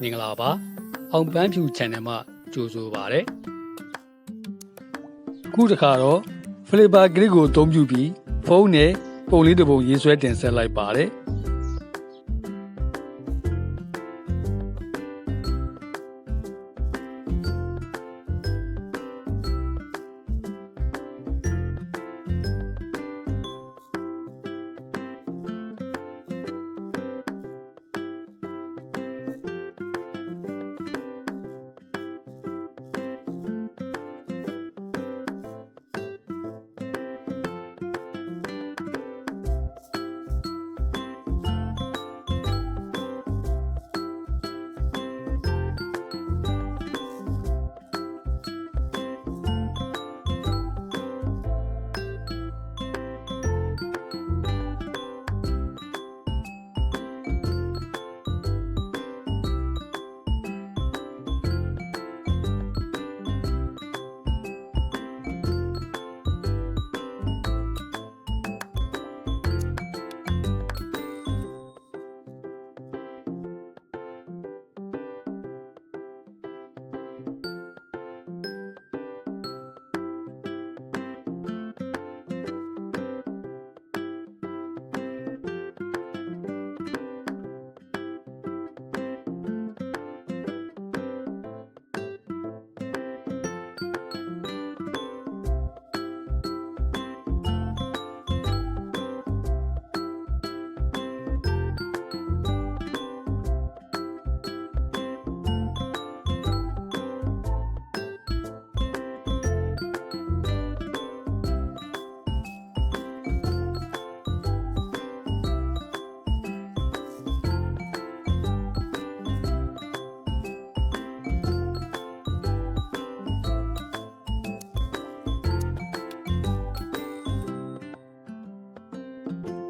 မင်္ဂလာပါအောင်ပန်းဖြူ channel မှာကြိုဆိုပါရစေအခုတစ်ခါတော့ flavor grid ကိုအသုံးပြုပြီးဖုန်းနဲ့ပုံလေးတစ်ပုံရေးဆွဲတင်ဆက်လိုက်ပါတယ်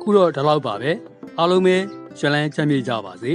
ခုတော့ဒီလောက်ပါပဲအားလုံးပဲရှလန်းချမ်းမြေ့ကြပါစေ